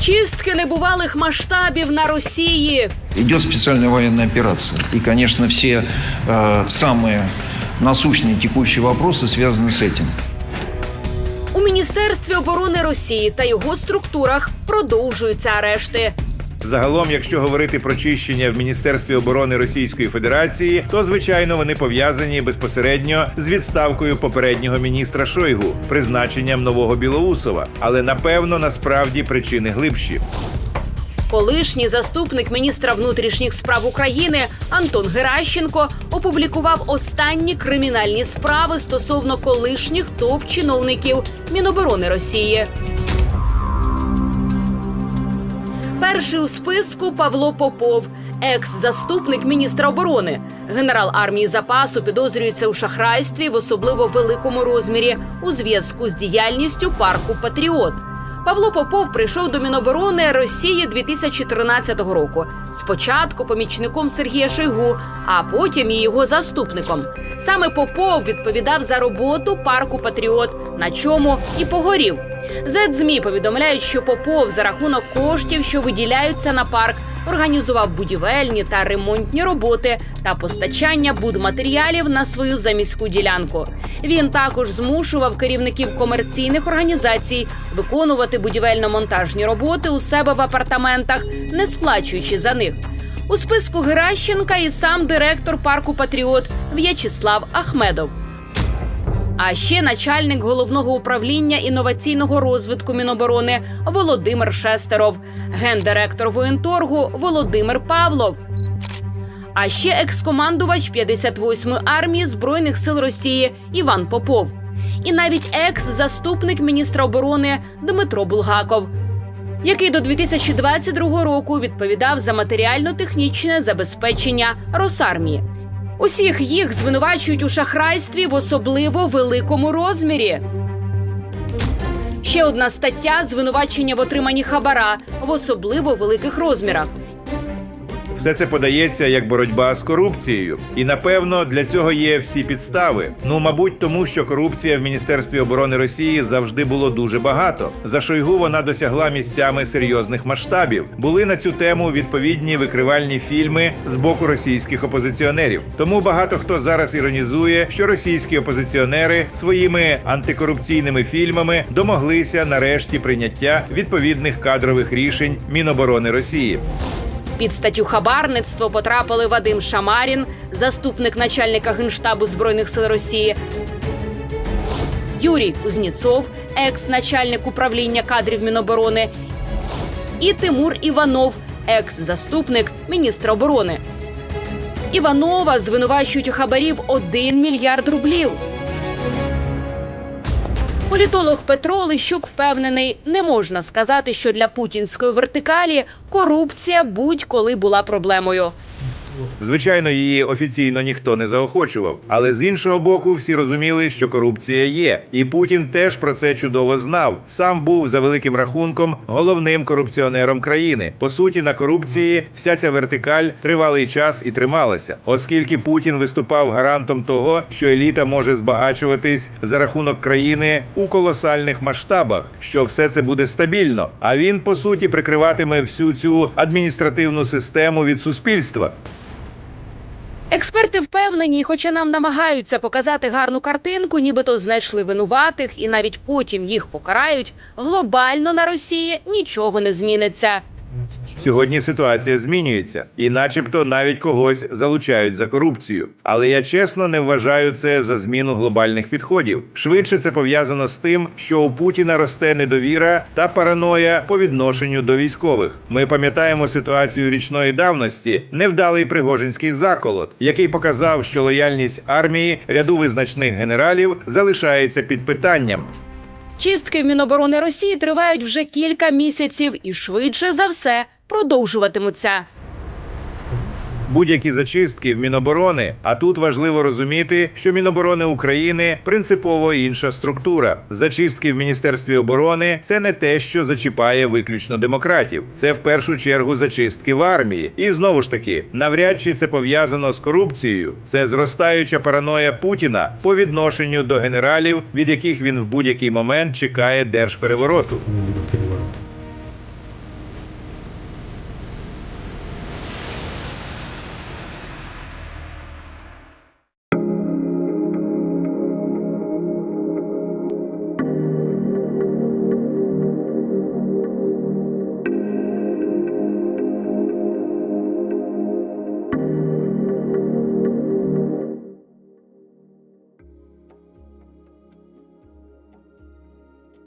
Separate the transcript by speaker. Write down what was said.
Speaker 1: Чистки небувалих масштабів на Росії.
Speaker 2: Идет специальная военная операция. И, конечно, все э, самые насущные текущие вопросы связаны с этим.
Speaker 1: У міністерстві оборони Росії та його структурах продовжуються арешти.
Speaker 3: Загалом, якщо говорити про чищення в Міністерстві оборони Російської Федерації, то звичайно вони пов'язані безпосередньо з відставкою попереднього міністра Шойгу, призначенням нового Білоусова. Але напевно насправді причини глибші.
Speaker 1: Колишній заступник міністра внутрішніх справ України Антон Геращенко опублікував останні кримінальні справи стосовно колишніх топ-чиновників Міноборони Росії. Перший у списку Павло Попов, екс-заступник міністра оборони. Генерал армії запасу підозрюється у шахрайстві в особливо великому розмірі у зв'язку з діяльністю парку Патріот. Павло Попов прийшов до Міноборони Росії 2013 року. Спочатку помічником Сергія Шойгу, а потім і його заступником. Саме Попов відповідав за роботу парку Патріот, на чому і погорів. ЗМІ повідомляють, що Попов за рахунок коштів, що виділяються на парк, організував будівельні та ремонтні роботи та постачання будматеріалів на свою заміську ділянку. Він також змушував керівників комерційних організацій виконувати будівельно-монтажні роботи у себе в апартаментах, не сплачуючи за них. У списку Геращенка і сам директор парку Патріот В'ячеслав Ахмедов. А ще начальник головного управління інноваційного розвитку Міноборони Володимир Шестеров, гендиректор воєнторгу Володимир Павлов. А ще екскомандувач 58-ї армії збройних сил Росії Іван Попов, і навіть екс-заступник міністра оборони Дмитро Булгаков, який до 2022 року відповідав за матеріально-технічне забезпечення Росармії. Усіх їх звинувачують у шахрайстві в особливо великому розмірі. Ще одна стаття звинувачення в отриманні хабара в особливо великих розмірах.
Speaker 3: Все це подається як боротьба з корупцією, і напевно для цього є всі підстави. Ну, мабуть, тому що корупція в міністерстві оборони Росії завжди було дуже багато. За Шойгу вона досягла місцями серйозних масштабів. Були на цю тему відповідні викривальні фільми з боку російських опозиціонерів. Тому багато хто зараз іронізує, що російські опозиціонери своїми антикорупційними фільмами домоглися нарешті прийняття відповідних кадрових рішень Міноборони Росії.
Speaker 1: Під статтю хабарництво потрапили Вадим Шамарін, заступник начальника генштабу збройних сил Росії. Юрій Кузніцов, екс-начальник управління кадрів Міноборони, і Тимур Іванов, екс-заступник міністра оборони. Іванова звинувачують у хабарі в 1 мільярд рублів. Політолог Петро Лищук впевнений, не можна сказати, що для путінської вертикалі корупція будь-коли була проблемою.
Speaker 3: Звичайно, її офіційно ніхто не заохочував, але з іншого боку, всі розуміли, що корупція є, і Путін теж про це чудово знав. Сам був за великим рахунком головним корупціонером країни. По суті, на корупції вся ця вертикаль тривалий час і трималася, оскільки Путін виступав гарантом того, що еліта може збагачуватись за рахунок країни у колосальних масштабах, що все це буде стабільно. А він по суті прикриватиме всю цю адміністративну систему від суспільства.
Speaker 1: Експерти впевнені, хоча нам намагаються показати гарну картинку, нібито знайшли винуватих і навіть потім їх покарають. Глобально на Росії нічого не зміниться.
Speaker 3: Сьогодні ситуація змінюється, і, начебто, навіть когось залучають за корупцію. Але я чесно не вважаю це за зміну глобальних підходів. Швидше це пов'язано з тим, що у Путіна росте недовіра та параноя по відношенню до військових. Ми пам'ятаємо ситуацію річної давності, невдалий пригожинський заколот, який показав, що лояльність армії ряду визначних генералів залишається під питанням.
Speaker 1: Чистки в Міноборони Росії тривають вже кілька місяців і швидше за все продовжуватимуться.
Speaker 3: будь-які зачистки в Міноборони. А тут важливо розуміти, що Міноборони України принципово інша структура. Зачистки в Міністерстві оборони це не те, що зачіпає виключно демократів. Це в першу чергу зачистки в армії. І знову ж таки, навряд чи це пов'язано з корупцією. Це зростаюча параноя Путіна по відношенню до генералів, від яких він в будь-який момент чекає держперевороту.